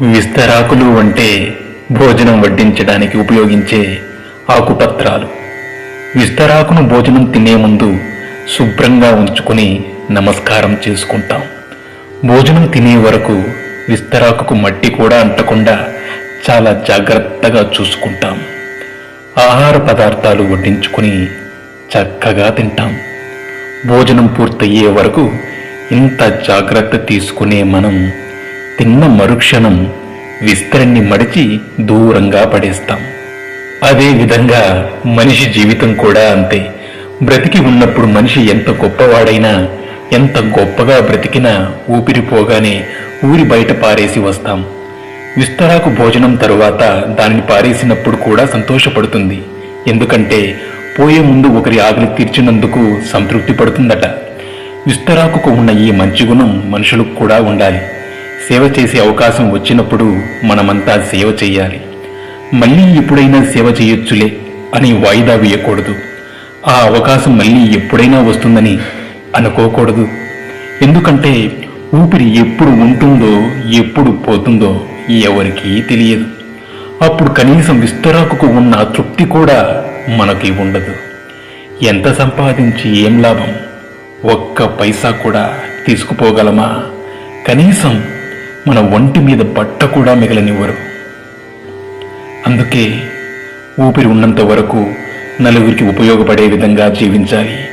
విస్తరాకులు అంటే భోజనం వడ్డించడానికి ఉపయోగించే ఆకుపత్రాలు. విస్తరాకును భోజనం తినే ముందు శుభ్రంగా ఉంచుకుని నమస్కారం చేసుకుంటాం. భోజనం తినే వరకు విస్తరాకుకు మట్టి కూడా అంటకుండా చాలా జాగ్రత్తగా చూసుకుంటాం. ఆహార పదార్థాలు వడ్డించుకుని చక్కగా తింటాం. భోజనం పూర్తయ్యే వరకు ఇంత జాగ్రత్త తీసుకునే మనం తిన్న మరుక్షణం విస్తరణి మడిచి దూరంగా పడేస్తాం. అదే విధంగా మనిషి జీవితం కూడా అంతే. బ్రతికి ఉన్నప్పుడు మనిషి ఎంత గొప్పవాడైనా ఎంత గొప్పగా బ్రతికినా ఊపిరిపోగానే ఊరి బయట పారేసి వస్తాం. విస్తరాకు భోజనం తరువాత దానిని పారేసినప్పుడు కూడా సంతోషపడుతుంది. ఎందుకంటే పోయే ముందు ఒకరి ఆకలి తీర్చినందుకు సంతృప్తి పడుతుందట. విస్తరాకుకు ఉన్న ఈ మంచి గుణం మనుషులకు కూడా ఉండాలి. సేవ చేసే అవకాశం వచ్చినప్పుడు మనమంతా సేవ చేయాలి. మళ్ళీ ఎప్పుడైనా సేవ చేయొచ్చులే అని వాయిదా వేయకూడదు. ఆ అవకాశం మళ్ళీ ఎప్పుడైనా వస్తుందని అనుకోకూడదు. ఎందుకంటే ఊపిరి ఎప్పుడు ఉంటుందో ఎప్పుడు పోతుందో ఎవరికీ తెలియదు. అప్పుడు కనీసం విస్తరాకుకు ఉన్న తృప్తి కూడా మనకి ఉండదు. ఎంత సంపాదించి ఏం లాభం? ఒక్క పైసా కూడా తీసుకుపోగలమా? కనీసం మన ఒంటి మీద బట్ట కూడా మిగలనివ్వరు. అందుకే ఊపిరి ఉన్నంత వరకు నలుగురికి ఉపయోగపడే విధంగా జీవించాలి.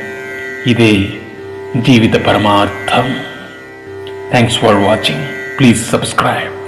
ఇదే జీవిత పరమార్థం. Thanks for watching please subscribe